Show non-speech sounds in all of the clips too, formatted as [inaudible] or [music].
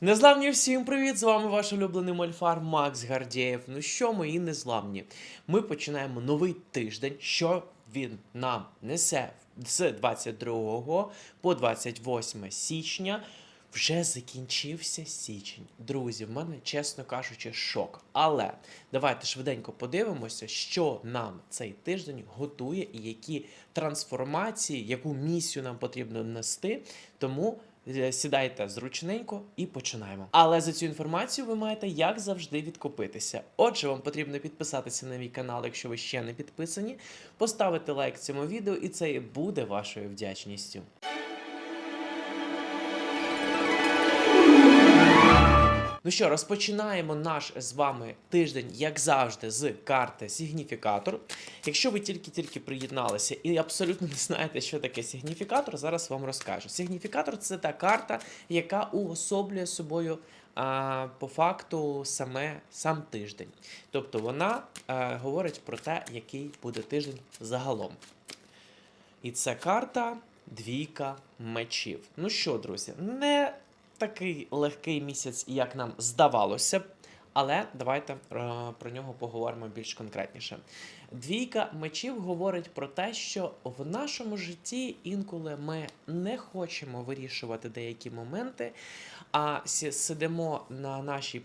Незламні всім привіт! З вами ваш улюблений мольфар Макс Гардєєв. Ну що, мої незламні? Ми починаємо новий тиждень. Що він нам несе з 22 по 28 січня. Вже закінчився січень. Друзі, в мене, чесно кажучи, шок. Але давайте швиденько подивимося, що нам цей тиждень готує і які трансформації, яку місію нам потрібно нести. Тому сідайте зручненько і починаємо. Але за цю інформацію ви маєте, як завжди, відкупитися. Отже, вам потрібно підписатися на мій канал, якщо ви ще не підписані, поставити лайк цьому відео, і це буде вашою вдячністю. Ну що, розпочинаємо наш з вами тиждень, як завжди, з карти Сігніфікатор. Якщо ви тільки-тільки приєдналися і абсолютно не знаєте, що таке сигніфікатор, зараз вам розкажу. Сигніфікатор це та карта, яка уособлює собою а, по факту саме сам тиждень. Тобто вона а, говорить про те, який буде тиждень загалом. І це карта двійка мечів. Ну що, друзі, не такий легкий місяць, як нам здавалося але давайте е, про нього поговоримо більш конкретніше. Двійка мечів говорить про те, що в нашому житті інколи ми не хочемо вирішувати деякі моменти, а сидимо на нашій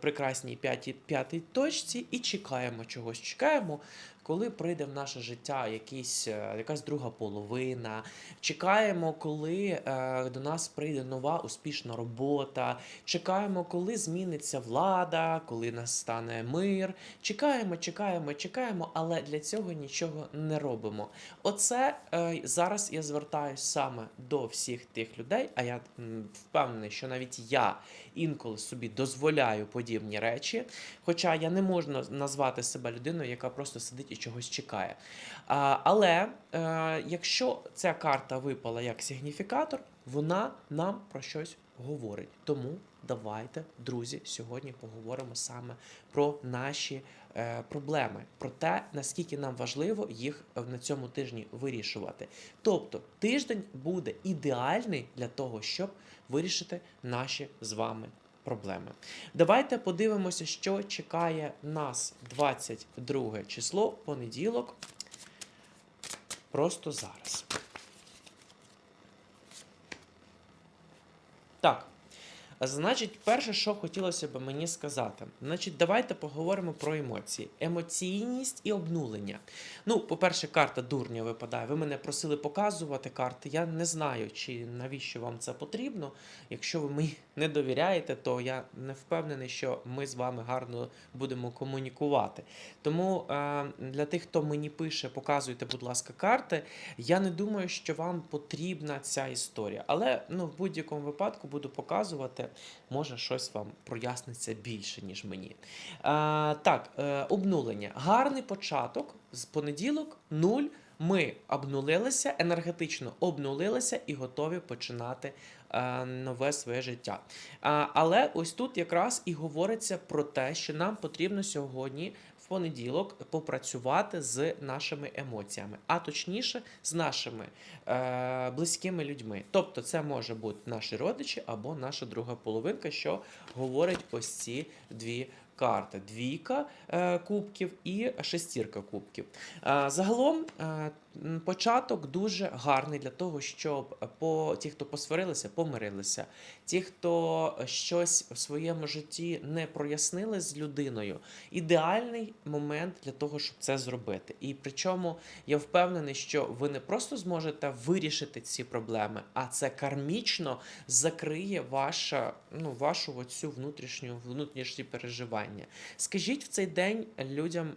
прекрасній п'ятій, п'ятій точці і чекаємо чогось. Чекаємо, коли прийде в наше життя якийсь, е, якась друга половина. Чекаємо, коли е, до нас прийде нова успішна робота. Чекаємо, коли зміниться влада, коли настане мир. Чекаємо, чекаємо, чекаємо, але для цього нічого не робимо. Оце е, зараз я звертаюсь саме до всіх тих людей, а я впевнений, що навіть я інколи собі дозволяю подібні речі. Хоча я не можу назвати себе людиною, яка просто сидить і чогось чекає. Але е, якщо ця карта випала як сигніфікатор, вона нам про щось говорить. Тому давайте, друзі, сьогодні поговоримо саме про наші е, проблеми, про те, наскільки нам важливо їх е, на цьому тижні вирішувати. Тобто, тиждень буде ідеальний для того, щоб вирішити наші з вами проблеми. Давайте подивимося, що чекає нас 22 число, понеділок. Просто зараз. Так. Значить, перше, що хотілося б мені сказати, значить, давайте поговоримо про емоції. Емоційність і обнулення. Ну, по-перше, карта дурня випадає. Ви мене просили показувати карти. Я не знаю, чи навіщо вам це потрібно. Якщо ви мені [laughs] не довіряєте, то я не впевнений, що ми з вами гарно будемо комунікувати. Тому е, для тих, хто мені пише, показуйте, будь ласка, карти. Я не думаю, що вам потрібна ця історія. Але ну, в будь-якому випадку буду показувати, може щось вам проясниться більше, ніж мені. А, так, е, обнулення. Гарний початок з понеділок, нуль. Ми обнулилися, енергетично обнулилися і готові починати е, нове своє життя. А, але ось тут якраз і говориться про те, що нам потрібно сьогодні в понеділок попрацювати з нашими емоціями, а точніше з нашими е, близькими людьми. Тобто, це може бути наші родичі або наша друга половинка, що говорить ось ці дві. Карти двійка е, кубків і шестірка кубків. Е, загалом е, початок дуже гарний для того, щоб по ті, хто посварилися, помирилися. Ті, хто щось в своєму житті не прояснили з людиною, ідеальний момент для того, щоб це зробити. І причому я впевнений, що ви не просто зможете вирішити ці проблеми, а це кармічно закриє ваша, ну, вашу оцю внутрішню внутрішні переживання. Скажіть в цей день людям.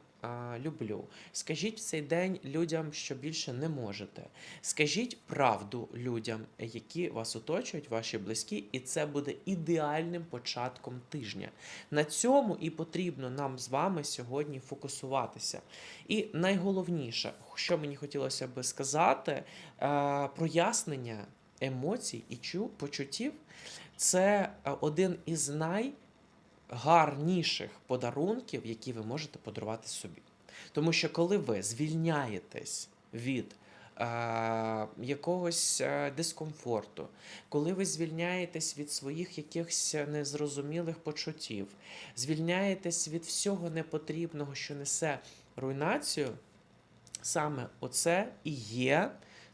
Люблю. Скажіть в цей день людям, що більше не можете. Скажіть правду людям, які вас оточують, ваші близькі, і це буде ідеальним початком тижня. На цьому і потрібно нам з вами сьогодні фокусуватися. І найголовніше, що мені хотілося би сказати, е, прояснення емоцій і чу- почуттів це е, один із найгарніших подарунків, які ви можете подарувати собі. Тому що коли ви звільняєтесь від е, якогось е, дискомфорту, коли ви звільняєтесь від своїх якихось незрозумілих почуттів, звільняєтесь від всього непотрібного, що несе руйнацію, саме оце і є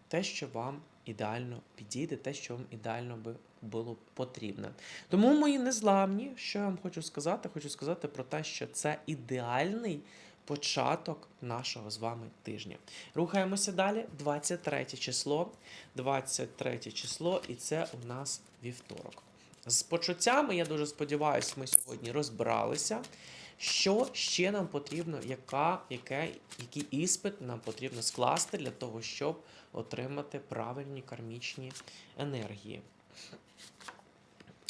те, що вам ідеально підійде, те, що вам ідеально би було потрібно. Тому мої незламні, що я вам хочу сказати, хочу сказати про те, що це ідеальний початок нашого з вами тижня. Рухаємося далі. 23 число. 23 число, і це у нас вівторок. З почуттями, я дуже сподіваюся, ми сьогодні розбиралися. Що ще нам потрібно, яка, яке, який іспит нам потрібно скласти для того, щоб отримати правильні кармічні енергії.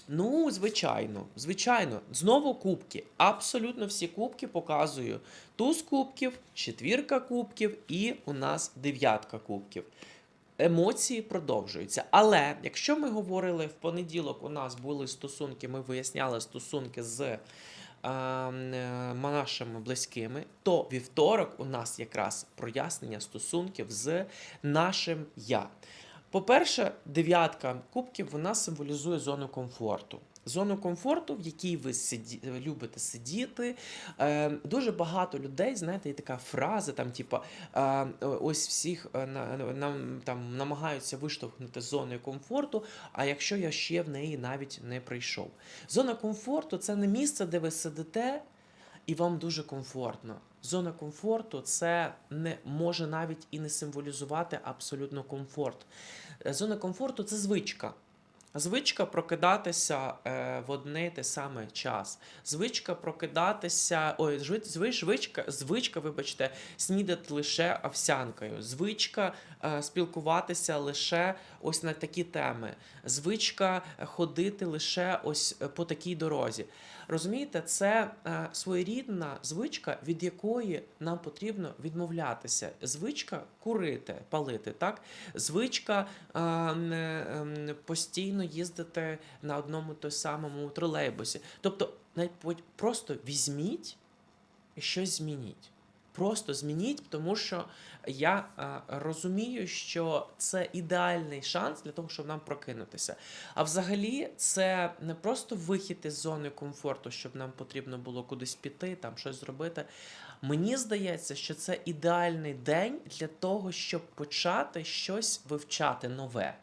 Ну, звичайно, звичайно, знову кубки. Абсолютно всі кубки показую. Туз кубків, четвірка кубків і у нас дев'ятка кубків. Емоції продовжуються. Але якщо ми говорили в понеділок, у нас були стосунки, ми виясняли стосунки з нашими близькими, то вівторок у нас якраз прояснення стосунків з нашим я. По-перше, дев'ятка кубків вона символізує зону комфорту. Зону комфорту, в якій ви сиді, любите сидіти. Е, дуже багато людей, знаєте, є така фраза, там, типа, е, ось всіх е, на, нам, там, намагаються виштовхнути з зони комфорту, а якщо я ще в неї навіть не прийшов. Зона комфорту це не місце, де ви сидите, і вам дуже комфортно. Зона комфорту це не може навіть і не символізувати абсолютно комфорт. Е, Зона комфорту це звичка. Звичка прокидатися е, в одне те саме час. Звичка прокидатися. Ой, зви- звичка, звичка, вибачте, снідати лише овсянкою. Звичка е, спілкуватися лише ось на такі теми. Звичка ходити лише ось е, по такій дорозі. Розумієте, це е, своєрідна звичка, від якої нам потрібно відмовлятися. Звичка курити, палити, так? Звичка е, е, постійно їздити на одному той самому тролейбусі. Тобто, просто візьміть і щось змініть. Просто змініть, тому що я е, розумію, що це ідеальний шанс для того, щоб нам прокинутися. А взагалі, це не просто вихід із зони комфорту, щоб нам потрібно було кудись піти, там щось зробити. Мені здається, що це ідеальний день для того, щоб почати щось вивчати нове.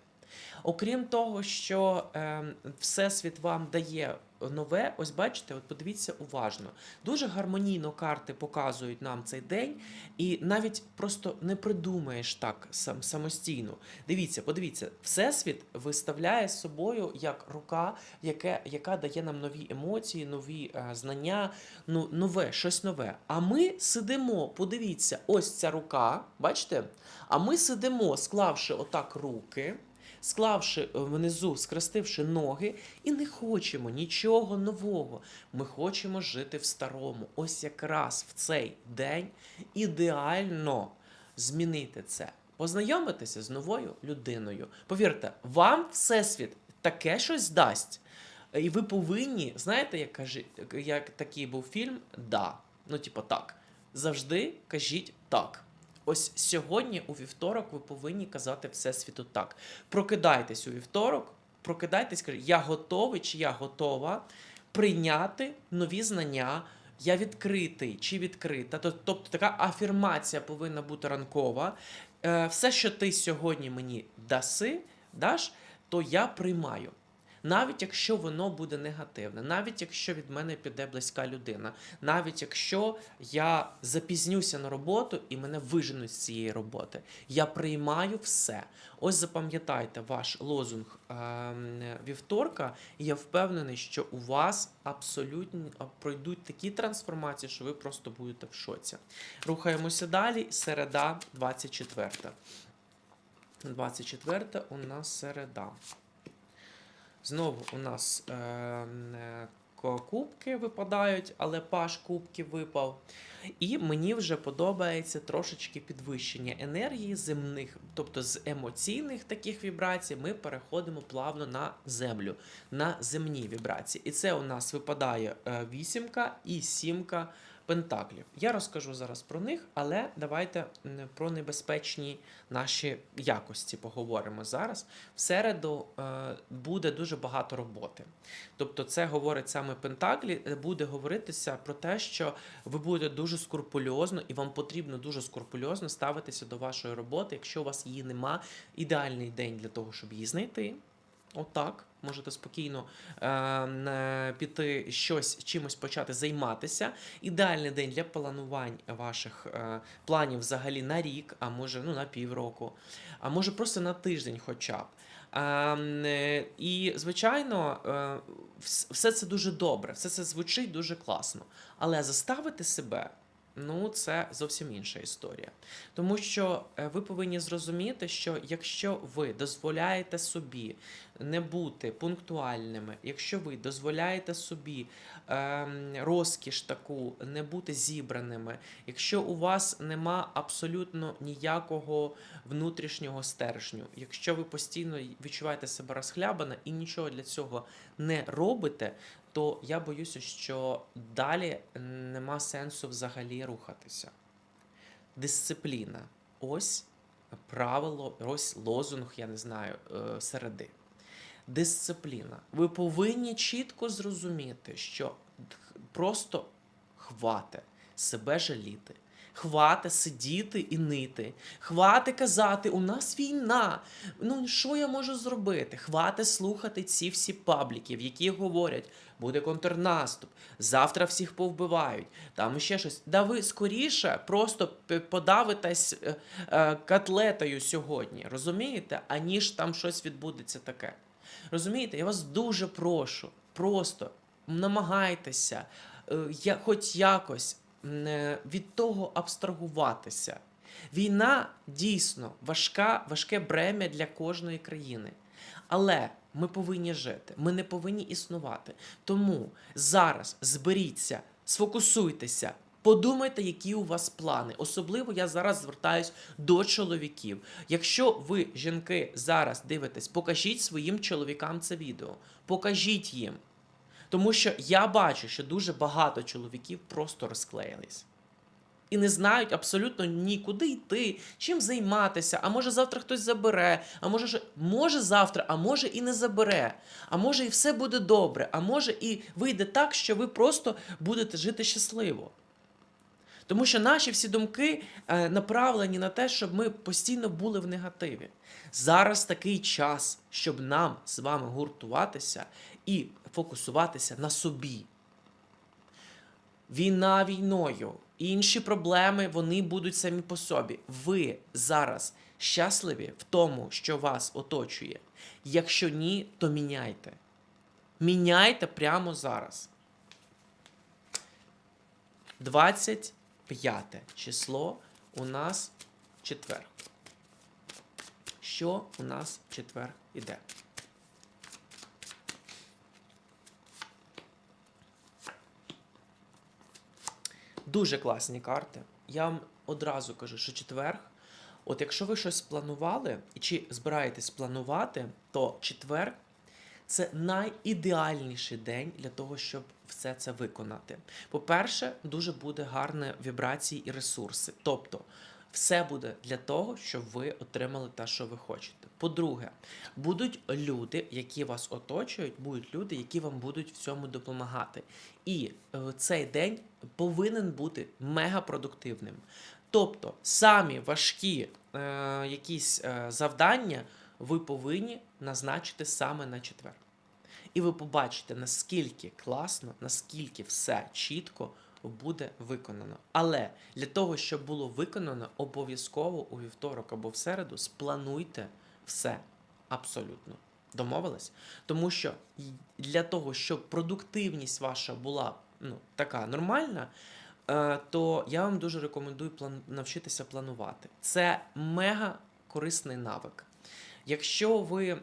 Окрім того, що е, Всесвіт вам дає нове, ось бачите, от подивіться уважно. Дуже гармонійно карти показують нам цей день, і навіть просто не придумаєш так сам, самостійно. Дивіться, подивіться, Всесвіт виставляє собою як рука, яке, яка дає нам нові емоції, нові е, знання, ну, нове, щось нове. А ми сидимо, подивіться, ось ця рука, бачите? А ми сидимо, склавши отак руки склавши е, внизу, скрестивши ноги, і не хочемо нічого нового. Ми хочемо жити в старому. Ось якраз в цей день ідеально змінити це. Познайомитися з новою людиною. Повірте, вам Всесвіт таке щось дасть. І ви повинні, знаєте, як каже, як такий був фільм, да. Ну, типу, так. Завжди кажіть так. Ось сьогодні, у вівторок, ви повинні казати Всесвіту так. Прокидайтесь у вівторок, прокидайтесь, кажіть, я готовий чи я готова прийняти нові знання. Я відкритий чи відкрита. Тоб- Тобто така афірмація повинна бути ранкова. Е, Все, що ти сьогодні мені даси, даш, то я приймаю. Навіть якщо воно буде негативне, навіть якщо від мене піде близька людина, навіть якщо я запізнюся на роботу і мене виженуть з цієї роботи, я приймаю все. Ось запам'ятайте ваш лозунг ем, вівторка, і я впевнений, що у вас абсолютно пройдуть такі трансформації, що ви просто будете в шоці. Рухаємося далі. Середа, 24. 24 у нас середа. Знову у нас е, е, кубки випадають, але паш кубків випав. І мені вже подобається трошечки підвищення енергії земних, тобто з емоційних таких вібрацій ми переходимо плавно на землю, на земні вібрації. І це у нас випадає е, вісімка і сімка Пентаклів. Я розкажу зараз про них, але давайте про небезпечні наші якості поговоримо зараз. В середу е, буде дуже багато роботи. Тобто, це говорить саме Пентаклі, е, буде говоритися про те, що ви будете дуже скрупульозно, і вам потрібно дуже скрупульозно ставитися до вашої роботи. Якщо у вас її нема, ідеальний день для того, щоб її знайти. Отак, можете спокійно е, піти щось чимось почати займатися. Ідеальний день для планувань ваших е, планів взагалі на рік, а може ну, на півроку, а може просто на тиждень хоча б. Е, е, і, звичайно, е, все це дуже добре, все це звучить дуже класно. Але заставити себе. Ну, це зовсім інша історія. Тому що е, ви повинні зрозуміти, що якщо ви дозволяєте собі не бути пунктуальними, якщо ви дозволяєте собі ем, розкіш таку не бути зібраними, якщо у вас нема абсолютно ніякого внутрішнього стержню, якщо ви постійно відчуваєте себе розхлябано і нічого для цього не робите, то я боюся, що далі нема сенсу взагалі рухатися. Дисципліна. Ось правило, ось лозунг, я не знаю, е, середи. Дисципліна. Ви повинні чітко зрозуміти, що просто хвате себе жаліти. Хвати сидіти і нити. Хвати казати, у нас війна. Ну що я можу зробити? Хвати слухати ці всі пабліки, в які говорять, буде контрнаступ, завтра всіх повбивають, там ще щось. Да ви скоріше просто подавитесь е, е, котлетою сьогодні, розумієте? Аніж там щось відбудеться таке. Розумієте, я вас дуже прошу, просто намагайтеся, е, хоч якось від того абстрагуватися. Війна дійсно важка, важке бремя для кожної країни. Але ми повинні жити, ми не повинні існувати. Тому зараз зберіться, сфокусуйтеся, подумайте, які у вас плани. Особливо я зараз звертаюсь до чоловіків. Якщо ви, жінки, зараз дивитесь, покажіть своїм чоловікам це відео. Покажіть їм. Тому що я бачу, що дуже багато чоловіків просто розклеїлись. І не знають абсолютно нікуди йти, чим займатися. А може завтра хтось забере, а може, може завтра, а може і не забере. А може і все буде добре, а може і вийде так, що ви просто будете жити щасливо. Тому що наші всі думки е, направлені на те, щоб ми постійно були в негативі. Зараз такий час, щоб нам з вами гуртуватися і фокусуватися на собі. Війна війною, інші проблеми вони будуть самі по собі. Ви зараз щасливі в тому, що вас оточує. Якщо ні, то міняйте. Міняйте прямо зараз. 25 число у нас четвер. Що у нас четвер іде? Дуже класні карти. Я вам одразу кажу, що четверг, от якщо ви щось планували і чи збираєтесь планувати, то четверг це найідеальніший день для того, щоб все це виконати. По-перше, дуже буде гарне вібрації і ресурси. Тобто, все буде для того, щоб ви отримали те, що ви хочете. По-друге, будуть люди, які вас оточують, будуть люди, які вам будуть в цьому допомагати. І е, цей день повинен бути мегапродуктивним. Тобто, самі важкі е, якісь е, завдання ви повинні назначити саме на четвер. І ви побачите, наскільки класно, наскільки все чітко буде виконано. Але для того, щоб було виконано, обов'язково у вівторок або в середу сплануйте все абсолютно. Домовились? Тому що для того, щоб продуктивність ваша була ну, така нормальна, е, то я вам дуже рекомендую план... навчитися планувати. Це мега корисний навик. Якщо ви е,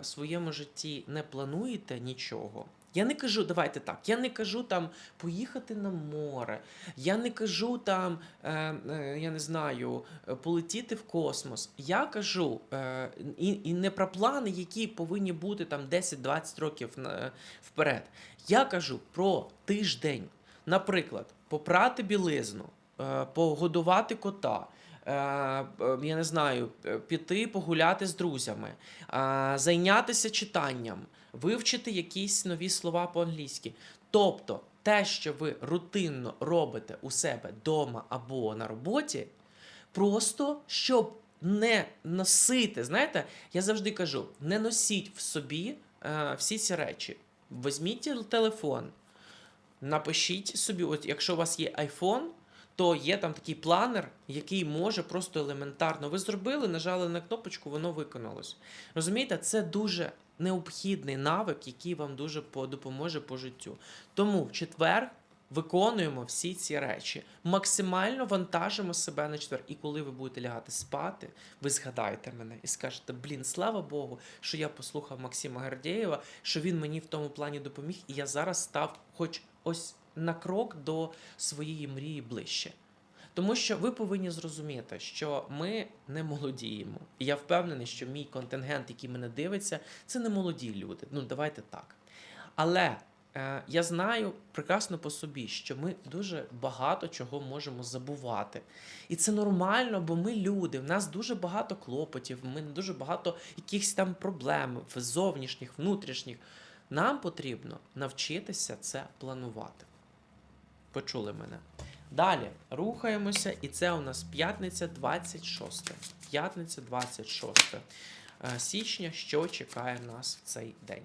в своєму житті не плануєте нічого, я не кажу, давайте так, я не кажу там поїхати на море, я не кажу там, е, е, я не знаю, е, полетіти в космос. Я кажу е, і, і не про плани, які повинні бути там 10-20 років на, вперед. Я кажу про тиждень. Наприклад, попрати білизну, е, погодувати кота. е, е, Я не знаю, е, піти погуляти з друзями, е, зайнятися читанням, вивчити якісь нові слова по-англійськи. Тобто, те, що ви рутинно робите у себе вдома або на роботі, просто щоб не носити. Знаєте, я завжди кажу: не носіть в собі е, всі ці речі. Візьміть телефон, напишіть собі, от якщо у вас є iPhone, то є там такий планер, який може просто елементарно. Ви зробили, нажали на кнопочку, воно виконалось. Розумієте, це дуже необхідний навик, який вам дуже допоможе по життю. Тому в четвер виконуємо всі ці речі, максимально вантажимо себе на четвер. І коли ви будете лягати спати, ви згадаєте мене і скажете: блін, слава Богу, що я послухав Максима Гордєєва, що він мені в тому плані допоміг, і я зараз став, хоч ось на крок до своєї мрії ближче. Тому що ви повинні зрозуміти, що ми не молодіємо. І я впевнений, що мій контингент, який мене дивиться, це не молоді люди. Ну, давайте так. Але е, я знаю прекрасно по собі, що ми дуже багато чого можемо забувати. І це нормально, бо ми люди, в нас дуже багато клопотів, ми дуже багато якихось там проблем зовнішніх, внутрішніх. Нам потрібно навчитися це планувати. Почули мене. Далі рухаємося, і це у нас п'ятниця 26. П'ятниця 26 е, січня, що чекає нас в цей день.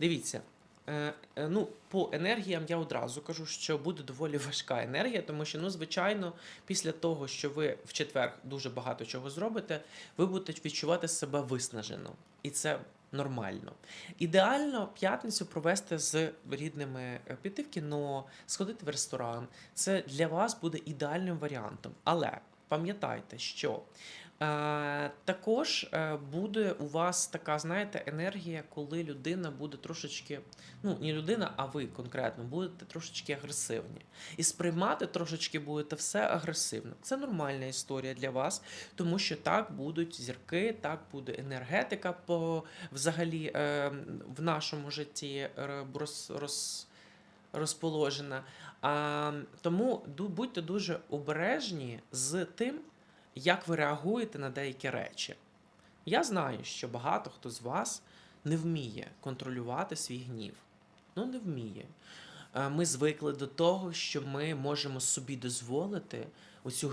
Дивіться. е, е, Ну, по енергіям я одразу кажу, що буде доволі важка енергія, тому що, ну, звичайно, після того, що ви в четвер дуже багато чого зробите, ви будете відчувати себе виснажено. І це нормально. Ідеально п'ятницю провести з рідними е, піти в кіно, сходити в ресторан. Це для вас буде ідеальним варіантом. Але пам'ятайте, що також е, буде у вас така, знаєте, енергія, коли людина буде трошечки, ну не людина, а ви конкретно будете трошечки агресивні. І сприймати трошечки будете все агресивно. Це нормальна історія для вас, тому що так будуть зірки, так буде енергетика по взагалі е, в нашому житті е, роз, роз, розположена. А, тому будьте дуже обережні з тим, як ви реагуєте на деякі речі. Я знаю, що багато хто з вас не вміє контролювати свій гнів. Ну, не вміє. Е, Ми звикли до того, що ми можемо собі дозволити оцю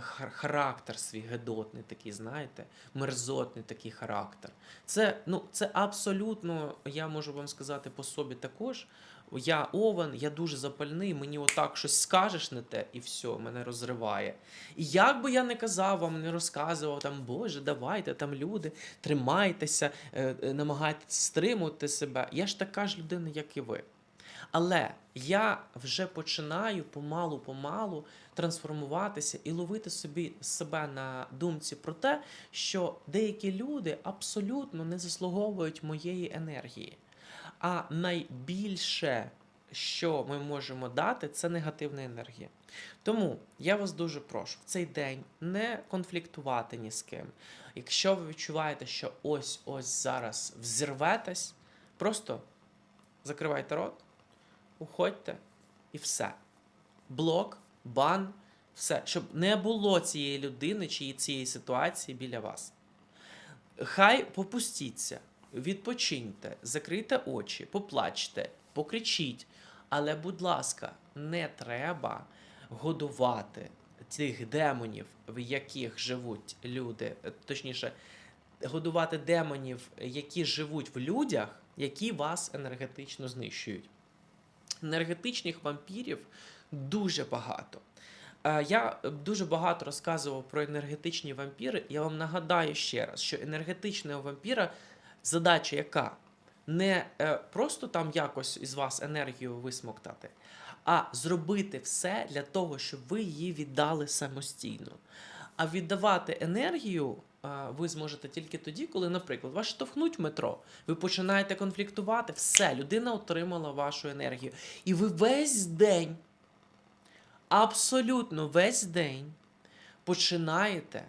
ха- характер свій гидотний такий, знаєте, мерзотний такий характер. Це, ну, це абсолютно, я можу вам сказати по собі також. Я овен, я дуже запальний, мені отак щось скажеш не те, і все, мене розриває. І як би я не казав вам, не розказував там, Боже, давайте там люди, тримайтеся, е, е, намагайтеся стримувати себе. Я ж така ж людина, як і ви. Але я вже починаю помалу-помалу трансформуватися і ловити собі себе на думці про те, що деякі люди абсолютно не заслуговують моєї енергії. А найбільше, що ми можемо дати, це негативна енергія. Тому я вас дуже прошу в цей день не конфліктувати ні з ким. Якщо ви відчуваєте, що ось ось зараз взірветесь, просто закривайте рот, уходьте і все. Блок, бан, все, щоб не було цієї людини чи цієї ситуації біля вас. Хай попустіться, відпочиньте, закрийте очі, поплачте, покричіть. Але, будь ласка, не треба годувати цих демонів, в яких живуть люди, точніше, годувати демонів, які живуть в людях, які вас енергетично знищують. Енергетичних вампірів дуже багато. Е, Я дуже багато розказував про енергетичні вампіри. Я вам нагадаю ще раз, що енергетичного вампіра задача яка? Не е, просто там якось із вас енергію висмоктати, а зробити все для того, щоб ви її віддали самостійно. А віддавати енергію е, ви зможете тільки тоді, коли, наприклад, вас штовхнуть в метро, ви починаєте конфліктувати, все, людина отримала вашу енергію. І ви весь день, абсолютно весь день починаєте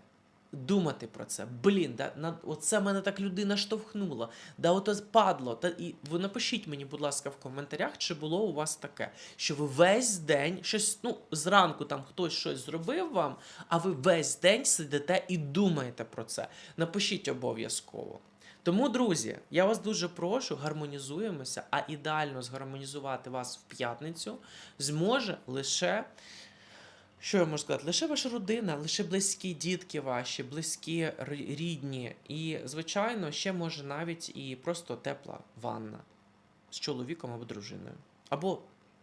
думати про це. Блін, да, на, оце мене так людина штовхнула. Да, ото падло. Та, і ви напишіть мені, будь ласка, в коментарях, чи було у вас таке, що ви весь день щось, ну, зранку там хтось щось зробив вам, а ви весь день сидите і думаєте про це. Напишіть обов'язково. Тому, друзі, я вас дуже прошу, гармонізуємося, а ідеально згармонізувати вас в п'ятницю зможе лише. Що я можу сказати? Лише ваша родина, лише близькі дітки ваші, близькі рідні. І, звичайно, ще може навіть і просто тепла ванна з чоловіком або дружиною. Або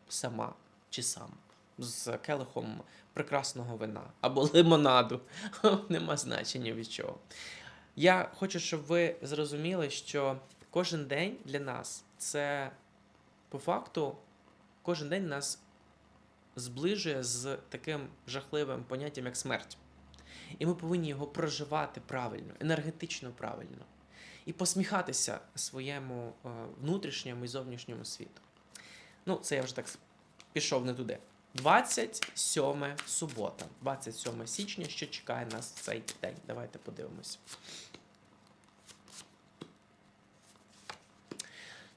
сама чи сам з келихом прекрасного вина або лимонаду. [laughs] Нема значення від чого. Я хочу, щоб ви зрозуміли, що кожен день для нас це по факту кожен день нас зближує з таким жахливим поняттям, як смерть. І ми повинні його проживати правильно, енергетично правильно. І посміхатися своєму е, внутрішньому і зовнішньому світу. Ну, це я вже так пішов не туди. 27 субота, 27 січня, що чекає нас цей день. Давайте подивимось.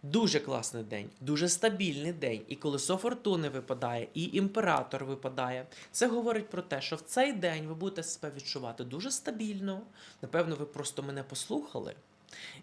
Дуже класний день, дуже стабільний день. І колесо фортуни випадає, і імператор випадає. Це говорить про те, що в цей день ви будете себе відчувати дуже стабільно. Напевно, ви просто мене послухали.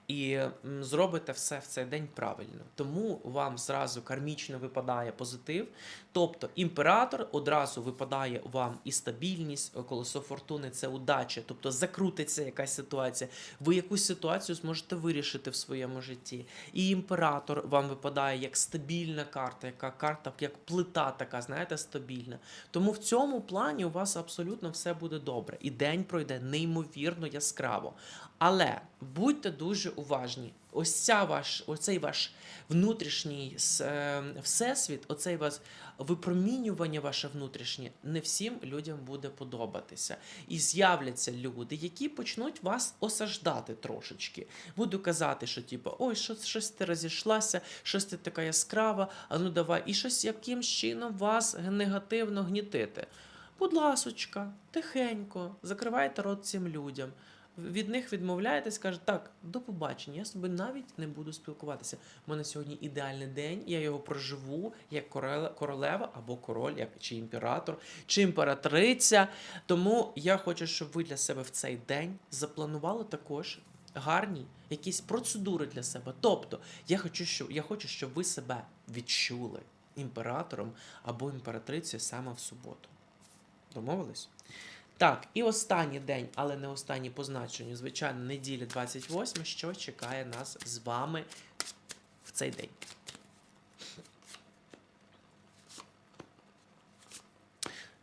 І зробите все в цей день правильно. Тому вам зразу кармічно випадає позитив. Тобто імператор одразу випадає вам і стабільність, е, колесо фортуни це удача, тобто закрутиться якась ситуація. Ви якусь ситуацію зможете вирішити в своєму житті. І імператор вам випадає як стабільна карта, яка карта, як плита така, знаєте, стабільна. Тому в цьому плані у вас абсолютно все буде добре. І день пройде неймовірно яскраво. Але будьте дуже уважні. Ось ця ваш, оцей ваш внутрішній е, всесвіт, оцей вас випромінювання ваше внутрішнє, не всім людям буде подобатися. І з'являться люди, які почнуть вас осаждати трошечки. Буду казати, що типу, ой, що, щось ти розійшлася, щось ти така яскрава, а ну давай, і щось якимсь чином вас негативно гнітити. Будь ласочка, тихенько, закривайте рот цим людям. Від них відмовляєтесь, кажете, так, до побачення, я з тобою навіть не буду спілкуватися. У мене сьогодні ідеальний день, я його проживу як королева або король, як чи імператор, чи імператриця. Тому я хочу, щоб ви для себе в цей день запланували також гарні якісь процедури для себе. Тобто, я хочу, щоб я хочу, щоб ви себе відчули імператором або імператрицею саме в суботу. Домовились? Так, і останній день, але не останній по значенню, звичайно, неділя 28, що чекає нас з вами в цей день.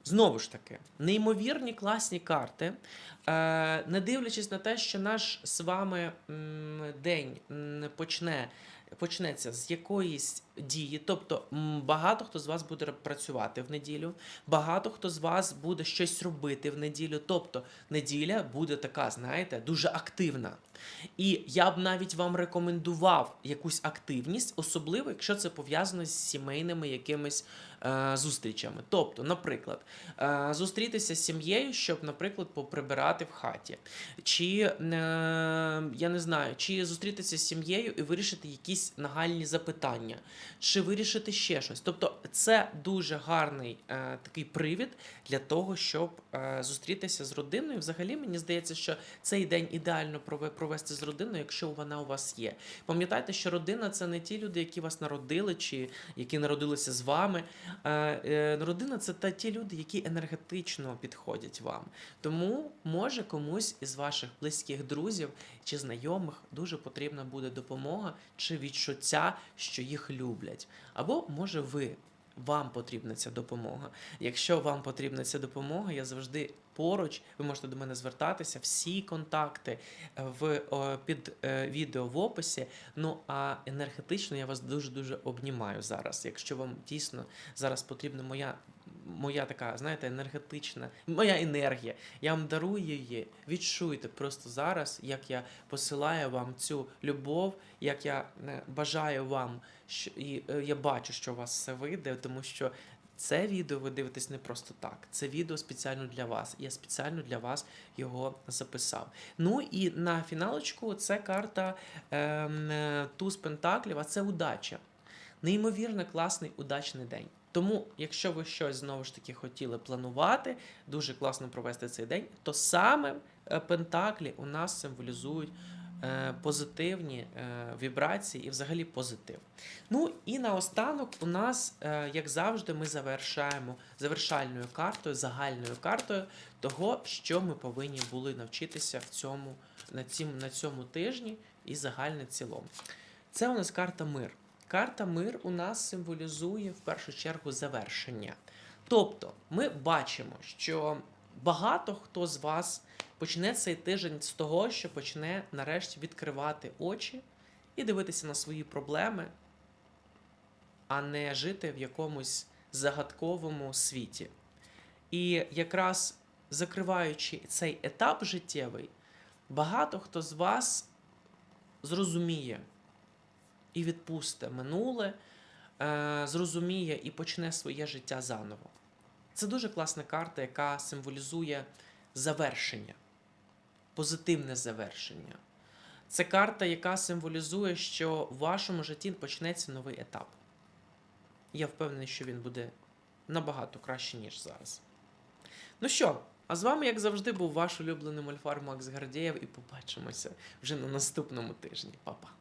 Знову ж таки, неймовірні класні карти. Е, не дивлячись на те, що наш з вами день почне, почнеться з якоїсь дії. Тобто багато хто з вас буде працювати в неділю, багато хто з вас буде щось робити в неділю. Тобто неділя буде така, знаєте, дуже активна. І я б навіть вам рекомендував якусь активність, особливо якщо це пов'язано з сімейними якимись е, зустрічами. Тобто, наприклад, е, зустрітися з сім'єю, щоб, наприклад, поприбирати в хаті, чи е, я не знаю, чи зустрітися з сім'єю і вирішити якісь нагальні запитання, чи вирішити ще щось. Тобто, це дуже гарний е, такий привід для того, щоб е, зустрітися з родиною. Взагалі, мені здається, що цей день ідеально провести з родиною, якщо вона у вас є. Пам'ятайте, що родина це не ті люди, які вас народили, чи які народилися з вами. Е, е, Родина це та ті люди, які енергетично підходять вам. Тому може комусь із ваших близьких друзів чи знайомих дуже потрібна буде допомога чи відчуття, що їх люблять. Або може ви. Вам потрібна ця допомога. Якщо вам потрібна ця допомога, я завжди поруч. Ви можете до мене звертатися. Всі контакти е, в під е, відео в описі. Ну а енергетично я вас дуже дуже обнімаю зараз. Якщо вам дійсно зараз потрібна моя. Моя така, знаєте, енергетична, моя енергія. Я вам дарую її. Відчуйте просто зараз, як я посилаю вам цю любов, як я е, бажаю вам, і е, я бачу, що у вас все вийде, тому що Це відео ви дивитесь не просто так. Це відео спеціально для вас. Я спеціально для вас його записав. Ну і на фіналочку це карта ем, е, Туз Пентаклів, а це удача. Неймовірно класний удачний день. Тому, якщо ви щось знову ж таки хотіли планувати, дуже класно провести цей день, то саме е, Пентаклі у нас символізують е, позитивні е, вібрації і взагалі позитив. Ну і наостанок у нас, як завжди, ми завершаємо завершальною картою, загальною картою того, що ми повинні були навчитися в цьому, на, цім, на цьому тижні і загальне цілому. Це у нас карта мир. Карта мир у нас символізує в першу чергу завершення. Тобто, ми бачимо, що багато хто з вас почне цей тиждень з того, що почне нарешті відкривати очі і дивитися на свої проблеми, а не жити в якомусь загадковому світі. І якраз закриваючи цей етап життєвий, багато хто з вас зрозуміє і відпусте минуле, е, зрозуміє і почне своє життя заново. Це дуже класна карта, яка символізує завершення, позитивне завершення. Це карта, яка символізує, що в вашому житті почнеться новий етап. Я впевнений, що він буде набагато краще, ніж зараз. Ну що, а з вами, як завжди, був ваш улюблений мольфар Макс Гардєєв, і побачимося вже на наступному тижні. Па-па.